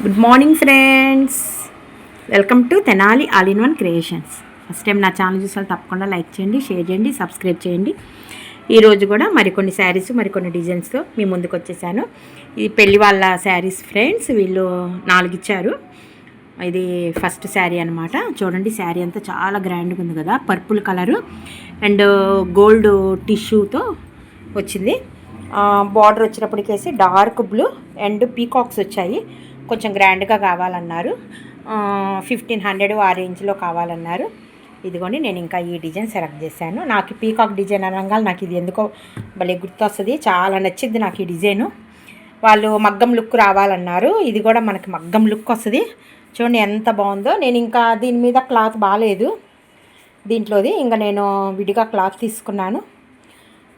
Good morning friends welcome to Tenali all in one creations first time నా channel చూసారు తప్పకుండా like చేయండి share చేయండి సబ్స్క్రైబ్ చేయండి. ఈరోజు కూడా మరికొన్ని శారీస్ మరికొన్ని డిజైన్స్తో మీ ముందుకు వచ్చేసాను. ఇది పెళ్ళి వాళ్ళ శారీస్ ఫ్రెండ్స్ వీళ్ళు నాలుగు ఇచ్చారు ఇది ఫస్ట్ శారీ అనమాట చూడండి శారీ అంతా చాలా గ్రాండ్గా ఉంది కదా పర్పుల్ కలరు అండ్ గోల్డ్ టిష్యూతో వచ్చింది. బార్డర్ వచ్చినప్పటికేసి డార్క్ బ్లూ అండ్ పీకాక్స్ వచ్చాయి. కొంచెం గ్రాండ్గా కావాలన్నారు. ఫిఫ్టీన్ హండ్రెడ్ ఆ రేంజ్లో కావాలన్నారు. ఇదిగోండి నేను ఇంకా ఈ డిజైన్ సెలెక్ట్ చేశాను. నాకు పీకాక్ డిజైన్ అనగా నాకు ఇది ఎందుకో భలే గుర్తొస్తుంది. చాలా నచ్చింది నాకు ఈ డిజైను. వాళ్ళు మగ్గం లుక్ రావాలన్నారు. ఇది కూడా మనకి మగ్గం లుక్ వస్తుంది. చూడండి ఎంత బాగుందో. నేను ఇంకా దీని మీద క్లాత్ బాగాలేదు దీంట్లోది ఇంకా నేను విడిగా క్లాత్ తీసుకున్నాను.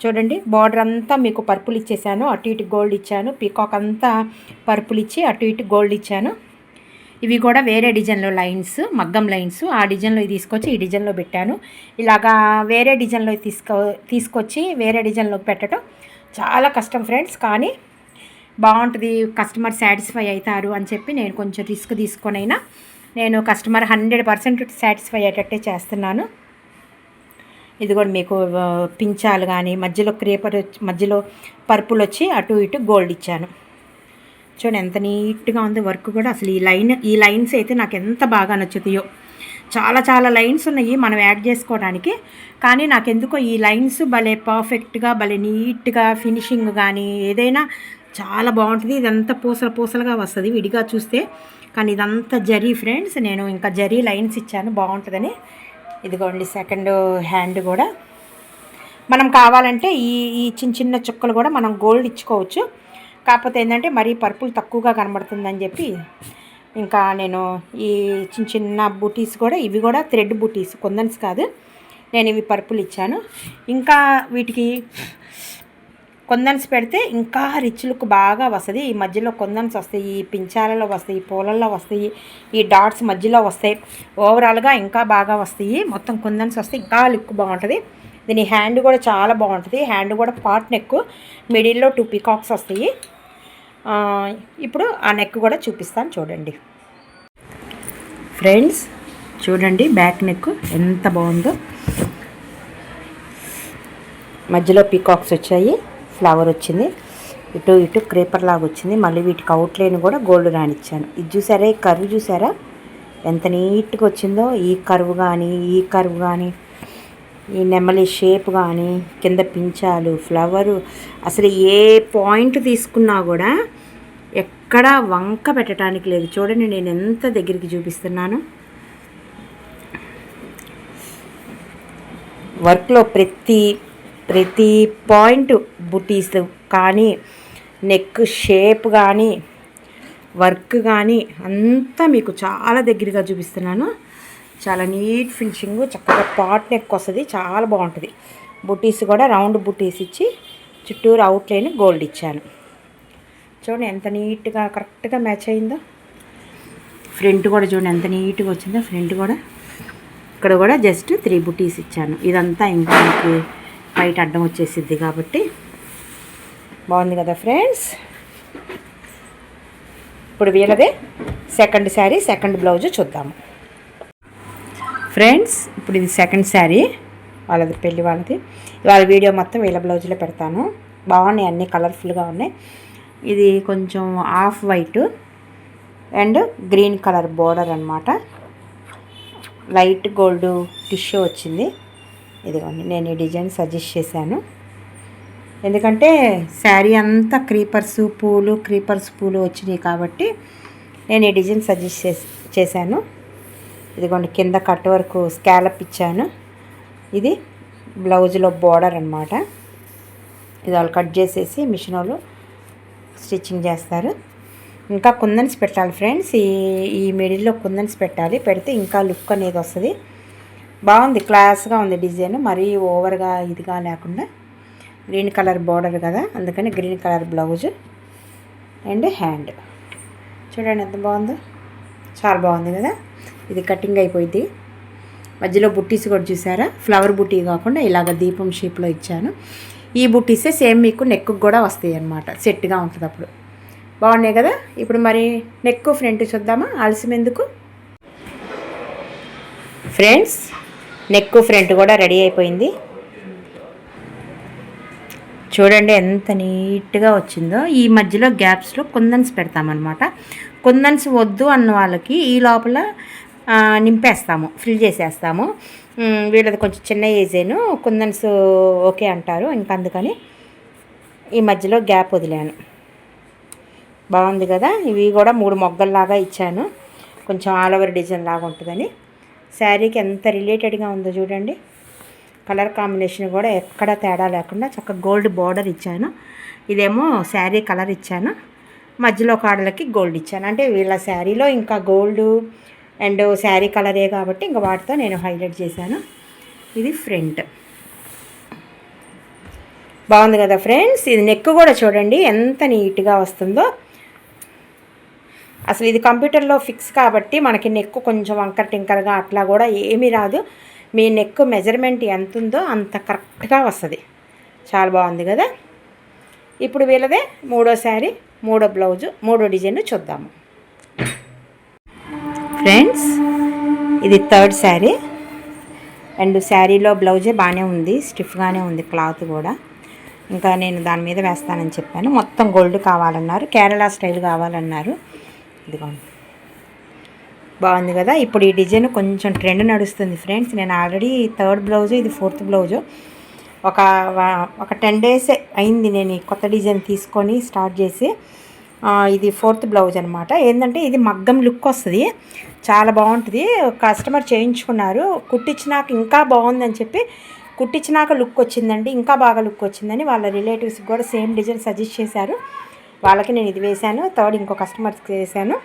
చూడండి బార్డర్ అంతా మీకు పర్పుల్ ఇచ్చేసాను అటు ఇటు గోల్డ్ ఇచ్చాను పీకాక్ అంతా పర్పుల్ ఇచ్చి అటు ఇటు గోల్డ్ ఇచ్చాను. ఇవి కూడా వేరే డిజైన్లో లైన్స్ మగ్గం లైన్స్ ఆ డిజైన్లో తీసుకొచ్చి ఈ డిజైన్లో పెట్టాను. ఇలాగా వేరే డిజైన్లో తీసుకో తీసుకొచ్చి వేరే డిజైన్లోకి పెట్టడం చాలా కష్టం ఫ్రెండ్స్ కానీ బాగుంటుంది కస్టమర్ సాటిస్ఫై అవుతారు అని చెప్పి నేను కొంచెం రిస్క్ తీసుకొనైనా నేను కస్టమర్ హండ్రెడ్ పర్సెంట్ సాటిస్ఫై అయ్యేటట్టే చేస్తున్నాను. ఇది కూడా మీకు పించాలు కానీ మధ్యలో క్రేపర్ వచ్చి మధ్యలో పర్పుల్ వచ్చి అటు ఇటు గోల్డ్ ఇచ్చాను. చూడండి ఎంత నీట్గా ఉంది వర్క్ కూడా. అసలు ఈ లైన్ ఈ లైన్స్ అయితే నాకు ఎంత బాగా నచ్చుతాయో. చాలా చాలా లైన్స్ ఉన్నాయి మనం యాడ్ చేసుకోవడానికి. కానీ నాకు ఎందుకో ఈ లైన్స్ భలే పర్ఫెక్ట్గా భలే నీట్గా ఫినిషింగ్ కానీ ఏదైనా చాలా బాగుంటుంది. ఇదంతా పూసల పూసలుగా వస్తుంది విడిగా చూస్తే. కానీ ఇదంతా జరీ ఫ్రెండ్స్. నేను ఇంకా జరీ లైన్స్ ఇచ్చాను. బాగుంటుందని ఇదిగోండి సెకండ్ హ్యాండ్ కూడా. మనం కావాలంటే ఈ ఈ చిన్న చిన్న చుక్కలు కూడా మనం గోల్డ్ ఇచ్చుకోవచ్చు. కాకపోతే ఏంటంటే మరీ పర్పుల్ తక్కువగా కనబడుతుందని చెప్పి ఇంకా నేను ఈ చిన్న చిన్న బూటీస్ కూడా ఇవి కూడా థ్రెడ్ బూటీస్ కొందన్స్ కాదు. నేను ఇవి పర్పుల్ ఇచ్చాను. ఇంకా వీటికి కొందన్స్ పెడితే ఇంకా రిచ్ లుక్ బాగా వస్తుంది. ఈ మధ్యలో కొందన్స్ వస్తాయి ఈ పించాలలో వస్తాయి పూలల్లో వస్తాయి ఈ డాట్స్ మధ్యలో వస్తాయి. ఓవరాల్గా ఇంకా బాగా వస్తాయి. మొత్తం కొందన్స్ వస్తే ఇంకా లుక్ బాగుంటుంది. దీని హ్యాండ్ కూడా చాలా బాగుంటుంది. హ్యాండ్ కూడా పాట్ నెక్ మిడిల్లో టూ పికాక్స్ వస్తాయి. ఇప్పుడు ఆ నెక్ కూడా చూపిస్తాను చూడండి. ఫ్రెండ్స్ చూడండి బ్యాక్ నెక్ ఎంత బాగుందో. మధ్యలో పీకాక్స్ వచ్చాయి. ఫ్లవర్ వచ్చింది. ఇటు ఇటు క్రేపర్ లాగా వచ్చింది. మళ్ళీ వీటికి అవుట్లైన్ కూడా గోల్డ్ రానిచ్చాను ఇది చూసారా? ఈ కర్వ్ చూసారా? ఎంత నీట్గా వచ్చిందో. ఈ కర్వ్ కానీ ఈ కర్వ్ కానీ ఈ నెమలి షేప్ కానీ కింద పించాలు ఫ్లవరు. అసలు ఏ పాయింట్ తీసుకున్నా కూడా ఎక్కడ వంక పెట్టడానికి లేదు. చూడండి నేను ఎంత దగ్గరికి చూపిస్తున్నాను. వర్క్లో ప్రతి ప్రతి పాయింట్ బుటీస్ కానీ నెక్ షేప్ కానీ వర్క్ కానీ అంతా మీకు చాలా దగ్గరగా చూపిస్తున్నాను. చాలా నీట్ ఫినిషింగ్ చక్కగా పాట్ నెక్ వస్తుంది చాలా బాగుంటుంది. బుటీస్ కూడా రౌండ్ బుటీస్ ఇచ్చి చుట్టూరు అవుట్లైన్ గోల్డ్ ఇచ్చాను. చూడండి ఎంత నీట్గా కరెక్ట్గా మ్యాచ్ అయిందో. ఫ్రంట్ కూడా చూడండి ఎంత నీట్గా వచ్చిందో ఫ్రంట్ కూడా. ఇక్కడ కూడా జస్ట్ త్రీ బుటీస్ ఇచ్చాను. ఇదంతా ఇంకా మీకు బయట అడ్డం వచ్చేసిద్ది కాబట్టి. బాగుంది కదా ఫ్రెండ్స్? ఇప్పుడు వీళ్ళదే సెకండ్ శారీ సెకండ్ బ్లౌజ్ చూద్దాము. ఫ్రెండ్స్ ఇప్పుడు ఇది సెకండ్ శారీ వాళ్ళది పెళ్ళి వాళ్ళది. వాళ్ళ వీడియో మొత్తం వీళ్ళ బ్లౌజ్లో పెడతాను. బాగున్నాయి అన్నీ కలర్ఫుల్గా ఉన్నాయి. ఇది కొంచెం off white and green colour border అనమాట లైట్ గోల్డ్ టిష్యూ వచ్చింది. ఇదిగోండి నేను ఈ డిజైన్ సజెస్ట్ చేశాను. ఎందుకంటే శారీ అంతా క్రీపర్స్ పూలు క్రీపర్స్ పూలు వచ్చినాయి కాబట్టి నేను ఈ డిజైన్ సజెస్ట్ చేశాను. ఇదిగోండి కింద కట్ వరకు స్కాలప్ ఇచ్చాను. ఇది బ్లౌజ్లో బోర్డర్ అనమాట ఇది వాళ్ళు కట్ చేసేసి మిషన్ వాళ్ళు స్టిచ్చింగ్ చేస్తారు. ఇంకా కుందన్స్ పెట్టాలి ఫ్రెండ్స్. ఈ ఈ మిడిల్లో కుందన్స్ పెట్టాలి. పెడితే ఇంకా లుక్ అనేది వస్తుంది. బాగుంది క్లాస్గా ఉంది డిజైన్. మరీ ఓవర్గా ఇదిగా లేకుండా గ్రీన్ కలర్ బార్డర్ కదా అందుకని green colour blouse and hand చూడండి ఎంత బాగుందో. చాలా బాగుంది కదా? ఇది కటింగ్ అయిపోయింది. మధ్యలో బుట్టీస్ కూడా చూసారా? ఫ్లవర్ బుట్టీ కాకుండా ఇలాగ దీపం షేప్లో ఇచ్చాను. ఈ బుట్టీసే సేమ్ మీకు నెక్కు కూడా వస్తాయి అన్నమాట. సెట్గా ఉంటుంది అప్పుడు. బాగున్నాయి కదా? ఇప్పుడు మరి నెక్ ఫ్రంట్ చూద్దామా? ఆలస్యం ఎందుకు? ఫ్రెండ్స్ నెక్ ఫ్రంట్ కూడా రెడీ అయిపోయింది. చూడండి ఎంత నీట్గా వచ్చిందో. ఈ మధ్యలో గ్యాప్స్లో కుందన్స్ పెడతామన్నమాట. కుందన్స్ వద్దు అన్న వాళ్ళకి ఈ లోపల నింపేస్తాము ఫిల్ చేసేస్తాము. వీళ్ళది కొంచెం చిన్న ఏజేను కుందన్స్ ఓకే అంటారు ఇంకా అందుకని ఈ మధ్యలో గ్యాప్ వదిలాను. బాగుంది కదా? ఇవి కూడా మూడు మొగ్గల్లాగా ఇచ్చాను. కొంచెం ఆల్ ఓవర్ డిజైన్ లాగా ఉంటుందని. శారీకి ఎంత రిలేటెడ్గా ఉందో చూడండి. కలర్ కాంబినేషన్ కూడా ఎక్కడ తేడా లేకుండా చక్కగా గోల్డ్ బార్డర్ ఇచ్చాను. ఇదేమో శారీ కలర్ ఇచ్చాను. మధ్యలో కాడలకి గోల్డ్ ఇచ్చాను. అంటే వీళ్ళ శారీలో ఇంకా గోల్డ్ అండ్ శారీ కలరే కాబట్టి ఇంకా వాటితో నేను హైలైట్ చేశాను. ఇది ఫ్రంట్. బాగుంది కదా ఫ్రెండ్స్? ఇది నెక్ కూడా చూడండి. ఎంత నీట్గా వస్తుందో. అసలు ఇది కంప్యూటర్లో ఫిక్స్ కాబట్టి మనకి నెక్ కొంచెం వంకర టింకరగా అట్లా కూడా ఏమీ రాదు. మీ నెక్ మెజర్మెంట్ ఎంత ఉందో అంత కరెక్ట్గా వస్తుంది. చాలా బాగుంది కదా? ఇప్పుడు వీళ్ళదే మూడో శారీ మూడో బ్లౌజు మూడో డిజైన్ చూద్దాము. ఫ్రెండ్స్ ఇది థర్డ్ శారీ. అండ్ శారీలో బ్లౌజే బాగానే ఉంది స్టిఫ్గానే ఉంది క్లాత్ కూడా. ఇంకా నేను దాని మీద వేస్తానని చెప్పాను. మొత్తం గోల్డ్ కావాలన్నారు కేరళ స్టైల్ కావాలన్నారు. ఇదిగోండి బాగుంది కదా? ఇప్పుడు ఈ డిజైన్ కొంచెం ట్రెండ్ నడుస్తుంది ఫ్రెండ్స్. నేను ఆల్రెడీ థర్డ్ బ్లౌజు ఇది ఫోర్త్ బ్లౌజు. ఒక ఒక టెన్ డేస్ అయింది నేను ఈ కొత్త డిజైన్ తీసుకొని స్టార్ట్ చేసి ఇది ఫోర్త్ బ్లౌజ్ అనమాట ఏంటంటే ఇది మగ్గం లుక్ వస్తుంది. చాలా బాగుంటుంది. కస్టమర్ చేయించుకున్నారు. కుట్టించినాక ఇంకా బాగుందని చెప్పి కుట్టించినాక లుక్ వచ్చిందండి. ఇంకా బాగా లుక్ వచ్చిందని వాళ్ళ రిలేటివ్స్కి కూడా సేమ్ డిజైన్ సజెస్ట్ చేశారు. వాళ్ళకి నేను ఇది వేశాను థర్డ్ ఇంకో కస్టమర్స్కి వేశాను.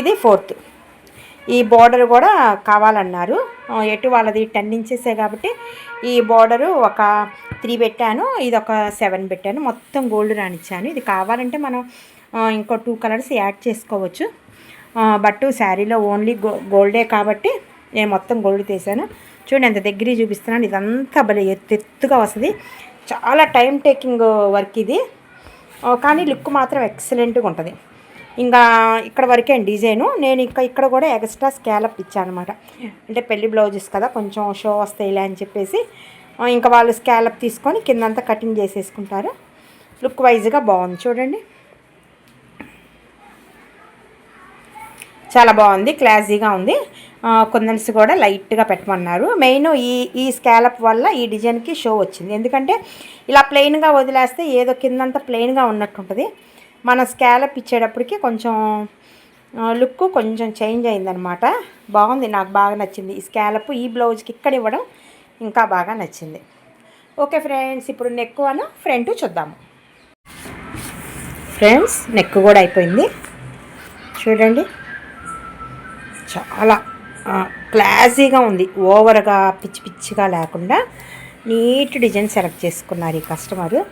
ఇది ఫోర్త్. ఈ బార్డర్ కూడా కావాలన్నారు. ఎటు వాళ్ళది టెన్ ఇంచెసే కాబట్టి ఈ బార్డరు ఒక త్రీ పెట్టాను ఇది ఒక సెవెన్ పెట్టాను. మొత్తం గోల్డ్ రానిచ్చాను ఇది కావాలంటే మనం ఇంకో టూ కలర్స్ యాడ్ చేసుకోవచ్చు. బట్ శారీలో ఓన్లీ గో గోల్డే కాబట్టి నేను మొత్తం గోల్డ్ తీసాను. చూడండి ఎంత దగ్గర చూపిస్తున్నాను. ఇదంతా భలే ఎత్తు ఎత్తుగా వస్తుంది. చాలా టైం టేకింగ్ వర్క్ ఇది. కానీ లుక్ మాత్రం ఎక్సలెంట్గా ఉంటుంది. ఇంకా ఇక్కడ వరకే డిజైను. నేను ఇంకా ఇక్కడ కూడా ఎక్స్ట్రా స్కాలప్ ఇచ్చాను అనమాట అంటే పెళ్ళి బ్లౌజెస్ కదా కొంచెం షో వస్తాయిలే అని చెప్పేసి ఇంకా వాళ్ళు స్కాలప్ తీసుకొని కిందంతా కటింగ్ చేసేసుకుంటారు. లుక్ వైజ్గా బాగుంది చూడండి. చాలా బాగుంది క్లాసీగా ఉంది. కుందన్స్ కూడా లైట్గా పెట్టమన్నారు. మెయిన్ ఈ ఈ స్కాలప్ వల్ల ఈ డిజైన్కి షో వచ్చింది. ఎందుకంటే ఇలా ప్లెయిన్గా వదిలేస్తే ఏదో కిందంతా ప్లెయిన్గా ఉన్నట్టు ఉంటుంది మన స్కాలప్ ఇచ్చేటప్పటికి కొంచెం లుక్ కొంచెం చేంజ్ అయిందనమాట. బాగుంది నాకు బాగా నచ్చింది. ఈ స్కాలప్ ఈ బ్లౌజ్కి ఇక్కడ ఇవ్వడం ఇంకా బాగా నచ్చింది. ఓకే ఫ్రెండ్స్ ఇప్పుడు నెక్ అను ఫ్రంట్ చూద్దాము. ఫ్రెండ్స్ నెక్ కూడా అయిపోయింది. చూడండి. చాలా క్లాసీగా ఉంది. ఓవర్గా పిచ్చి పిచ్చిగా లేకుండా నీట్ డిజైన్ సెలెక్ట్ చేసుకున్నారు ఈ కస్టమరు.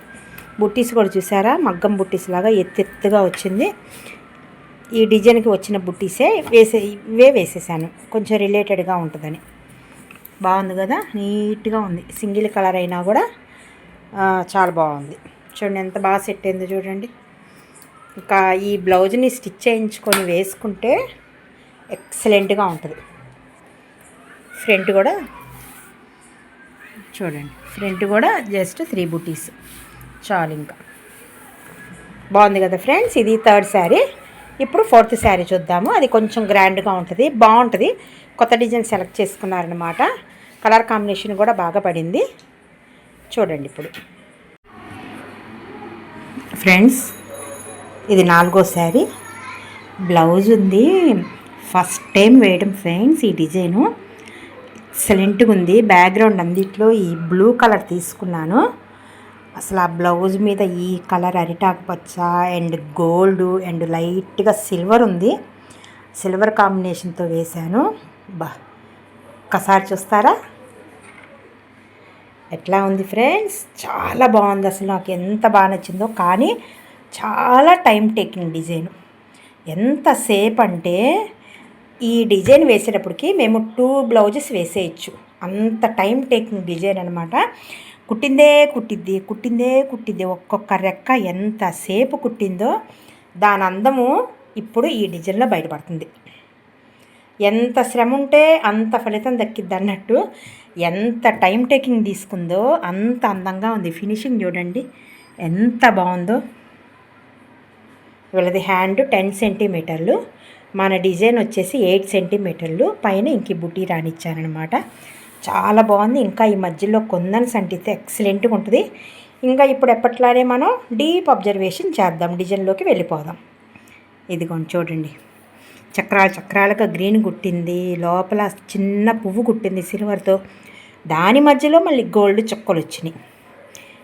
బుట్టీస్ కూడా చూసారా? మగ్గం బుట్టీస్ లాగా ఎత్తెత్తుగా వచ్చింది. ఈ డిజైన్కి వచ్చిన బుట్టీసే వేసే ఇవే వేసేసాను. కొంచెం రిలేటెడ్గా ఉంటుందని. బాగుంది కదా? నీట్గా ఉంది. సింగిల్ కలర్ అయినా కూడా చాలా బాగుంది. చూడండి ఎంత బాగా సెట్ అయిందో చూడండి. ఇంకా ఈ బ్లౌజ్ని స్టిచ్ చేయించుకొని వేసుకుంటే ఎక్సలెంట్గా ఉంటుంది. ఫ్రంట్ కూడా చూడండి ఫ్రంట్ కూడా జస్ట్ త్రీ బుటీస్ చాలు ఇంకా. బాగుంది కదా ఫ్రెండ్స్? ఇది థర్డ్ శారీ. ఇప్పుడు ఫోర్త్ శారీ చూద్దాము. అది కొంచెం గ్రాండ్గా ఉంటుంది బాగుంటుంది. కొత్త డిజైన్ సెలెక్ట్ చేసుకున్నారనమాట కలర్ కాంబినేషన్ కూడా బాగా పడింది. చూడండి ఇప్పుడు. ఫ్రెండ్స్ ఇది నాలుగో శారీ. బ్లౌజ్ ఉంది. ఫస్ట్ టైం వేయడం ఫ్రెండ్స్ ఈ డిజైను. ఎక్సలెంట్గా ఉంది బ్యాక్గ్రౌండ్ అందిట్లో ఈ బ్లూ కలర్ తీసుకున్నాను. అసలు ఆ బ్లౌజ్ మీద ఈ కలర్ అరిటాకు పచ్చ అండ్ గోల్డ్ అండ్ లైట్గా సిల్వర్ ఉంది. సిల్వర్ కాంబినేషన్తో వేశాను. బా ఒక్కసారి చూస్తారా? ఎట్లా ఉంది ఫ్రెండ్స్? చాలా బాగుంది అసలు. నాకు ఎంత బాగా నచ్చిందో. కానీ చాలా టైం టేకింగ్ డిజైన్. ఎంతసేపు అంటే ఈ డిజైన్ వేసేటప్పటికి మేము టూ బ్లౌజెస్ వేసేయచ్చు. అంత టైం టేకింగ్ డిజైన్ అనమాట కుట్టిందే కుట్టిద్ది కుట్టిందే కుట్టిద్ది. ఒక్కొక్క రెక్క ఎంతసేపు కుట్టిందో దాని అందము ఇప్పుడు ఈ డిజైన్లో బయటపడుతుంది. ఎంత శ్రమ ఉంటే అంత ఫలితం దక్కిద్ది అన్నట్టు ఎంత టైం టేకింగ్ తీసుకుందో అంత అందంగా ఉంది. ఫినిషింగ్ చూడండి ఎంత బాగుందో. వీళ్ళది హ్యాండ్ టెన్ సెంటీమీటర్లు. మన డిజైన్ వచ్చేసి ఎయిట్ సెంటీమీటర్లు. పైన ఇంక బుట్టి రానిచ్చారనమాట చాలా బాగుంది. ఇంకా ఈ మధ్యలో కొందని సంటితే ఎక్సలెంట్గా ఉంటుంది. ఇంకా ఇప్పుడు ఎప్పట్లానే మనం డీప్ అబ్జర్వేషన్ చేద్దాం. డిజైన్లోకి వెళ్ళిపోదాం. ఇదిగోండి చూడండి. చక్రాలు చక్రాలుగా గ్రీన్ కుట్టింది. లోపల చిన్న పువ్వు కుట్టింది సిల్వర్తో. దాని మధ్యలో మళ్ళీ గోల్డ్ చుక్కలు వచ్చినాయి.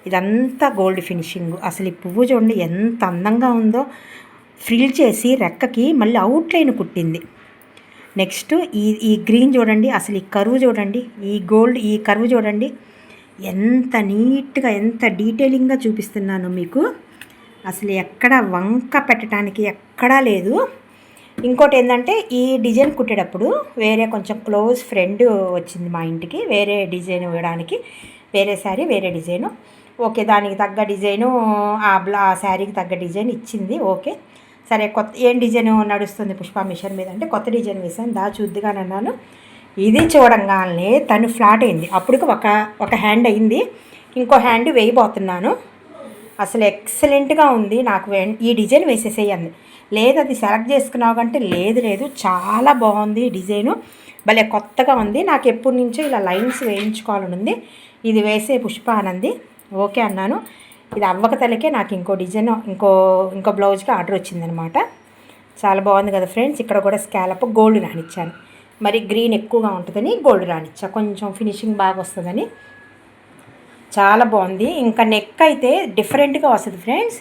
ఇదంతా గోల్డ్ ఫినిషింగ్. అసలు ఈ పువ్వు చూడండి ఎంత అందంగా ఉందో. ఫ్రిల్ చేసి రెక్కకి మళ్ళీ అవుట్లైన్ కుట్టింది. నెక్స్ట్ ఈ ఈ గ్రీన్ చూడండి అసలు ఈ కరువు చూడండి ఈ గోల్డ్ ఈ కరువు చూడండి. ఎంత నీట్గా ఎంత డీటెయిలింగ్గా చూపిస్తున్నాను మీకు. అసలు ఎక్కడ వంక పెట్టడానికి ఎక్కడా లేదు. ఇంకోటి ఏంటంటే ఈ డిజైన్ కుట్టేటప్పుడు వేరే కొంచెం క్లోజ్ ఫ్రెండ్ వచ్చింది మా ఇంటికి వేరే డిజైన్ ఇవ్వడానికి. వేరే శారీ వేరే డిజైను. ఓకే దానికి తగ్గ డిజైను ఆ బ్లా ఆ శారీకి తగ్గ డిజైన్ ఇచ్చింది. ఓకే. సరే కొత్త ఏం డిజైన్ నడుస్తుంది పుష్ప మిషన్ మీద? అంటే కొత్త డిజైన్ వేసాను దా చూద్దిగానే అన్నాను. ఇది చూడంగానే తను ఫ్లాట్ అయింది. అప్పటికి ఒక ఒక హ్యాండ్ అయింది. ఇంకో హ్యాండ్ వేయబోతున్నాను. అసలు ఎక్సలెంట్గా ఉంది. నాకు ఈ డిజైన్ వేసేసేయండి. లేదు అది సెలెక్ట్ చేసుకున్నావు కంటే లేదు లేదు. చాలా బాగుంది డిజైను. భలే కొత్తగా ఉంది. నాకు ఎప్పటి నుంచో ఇలా లైన్స్ వేయించుకోవాలని ఉంది. ఇది వేసే పుష్ప అనంది ఓకే అన్నాను. ఇది అవ్వక తలకే నాకు ఇంకో డిజైన్ ఇంకో ఇంకో బ్లౌజ్కి ఆర్డర్ వచ్చిందనమాట. చాలా బాగుంది కదా ఫ్రెండ్స్. ఇక్కడ కూడా స్కాలప్ గోల్డ్ రానిచ్చాను మరి గ్రీన్ ఎక్కువగా ఉంటుందని గోల్డ్ రానిచ్చా కొంచెం ఫినిషింగ్ బాగా వస్తుందని. చాలా బాగుంది. ఇంకా నెక్ అయితే డిఫరెంట్గా వస్తుంది ఫ్రెండ్స్.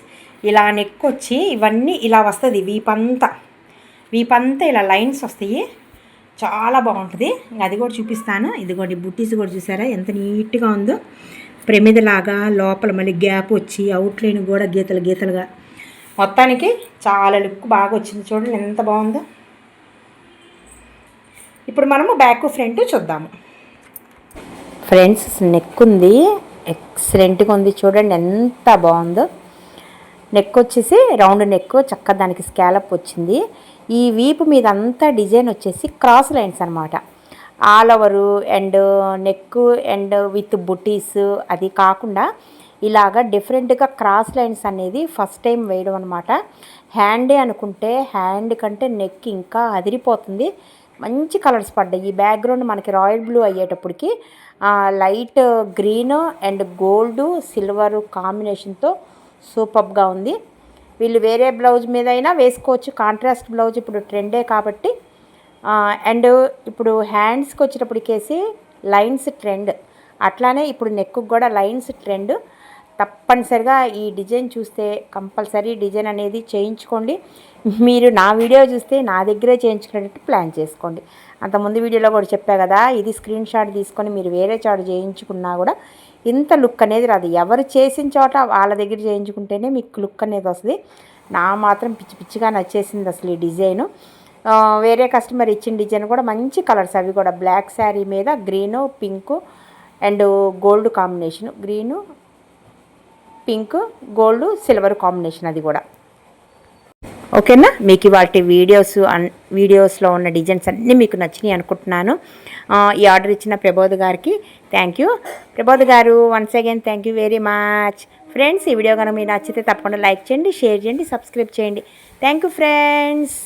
ఇలా నెక్ వచ్చి ఇవన్నీ ఇలా వస్తుంది వీపంతా. వీపంతా ఇలా లైన్స్ వస్తాయి. చాలా బాగుంటుంది. అది కూడా చూపిస్తాను. ఇదిగోండి బుట్టీస్ కూడా చూసారా? ఎంత నీట్గా ఉందో. ప్రమిదలాగా లోపల మళ్ళీ గ్యాప్ వచ్చి అవుట్లైన్ కూడా గీతలు గీతలుగా. మొత్తానికి చాలా లుక్ బాగా వచ్చింది చూడండి ఎంత బాగుందో. ఇప్పుడు మనము బ్యాక్ ఫ్రంట్ చూద్దాము. ఫ్రెండ్స్ నెక్ ఉంది. ఎక్సలెంట్గా ఉంది చూడండి ఎంత బాగుందో. నెక్ వచ్చేసి రౌండ్ నెక్ చక్కగా దానికి స్కాలప్ వచ్చింది. ఈ వీపు మీద అంతా డిజైన్ వచ్చేసి క్రాస్ లైన్స్ అనమాట all over and neck and with బుటీస్ అది కాకుండా ఇలాగ డిఫరెంట్గా క్రాస్ లైన్స్ అనేది ఫస్ట్ టైం వేయడం అనమాట హ్యాండే అనుకుంటే హ్యాండ్ కంటే నెక్ ఇంకా అదిరిపోతుంది. మంచి కలర్స్ పడ్డాయి. ఈ బ్యాక్గ్రౌండ్ మనకి రాయల్ బ్లూ అయ్యేటప్పటికి light green and gold silver కాంబినేషన్తో సూపర్గా ఉంది. వీళ్ళు వేరే బ్లౌజ్ మీద అయినా వేసుకోవచ్చు. కాంట్రాస్ట్ బ్లౌజ్ ఇప్పుడు ట్రెండే కాబట్టి అండ్ ఇప్పుడు హ్యాండ్స్కి వచ్చేటప్పటికేసి లైన్స్ ట్రెండ్. అట్లానే ఇప్పుడు నెక్కు కూడా లైన్స్ ట్రెండ్. తప్పనిసరిగా ఈ డిజైన్ చూస్తే కంపల్సరీ డిజైన్ అనేది చేయించుకోండి. మీరు నా వీడియో చూస్తే నా దగ్గరే చేయించుకునేటట్టు ప్లాన్ చేసుకోండి. అంతకుముందు వీడియోలో కూడా చెప్పా కదా ఇది స్క్రీన్ షాట్ తీసుకొని మీరు వేరే చోట చేయించుకున్నా కూడా ఇంత లుక్ అనేది రాదు. ఎవరు చేసిన చోట వాళ్ళ దగ్గర చేయించుకుంటేనే మీకు లుక్ అనేది వస్తుంది. నా మాత్రం పిచ్చి పిచ్చిగా నచ్చేసింది అసలు ఈ డిజైను. వేరే కస్టమర్ ఇచ్చిన డిజైన్ కూడా మంచి కలర్స్ అవి కూడా. బ్లాక్ శారీ మీద green pink and gold combination green pink gold silver combination అది కూడా. ఓకేనా మీకు వాటి వీడియోస్ అన్ వీడియోస్లో ఉన్న డిజైన్స్ అన్నీ మీకు నచ్చినాయి అనుకుంటున్నాను. ఈ ఆర్డర్ ఇచ్చిన ప్రబోధ్ గారికి thank you Prabodh garu once again thank you very much friends ఈ వీడియో కనుక మీరు నచ్చితే తప్పకుండా లైక్ చేయండి షేర్ చేయండి సబ్స్క్రైబ్ చేయండి. Thank you friends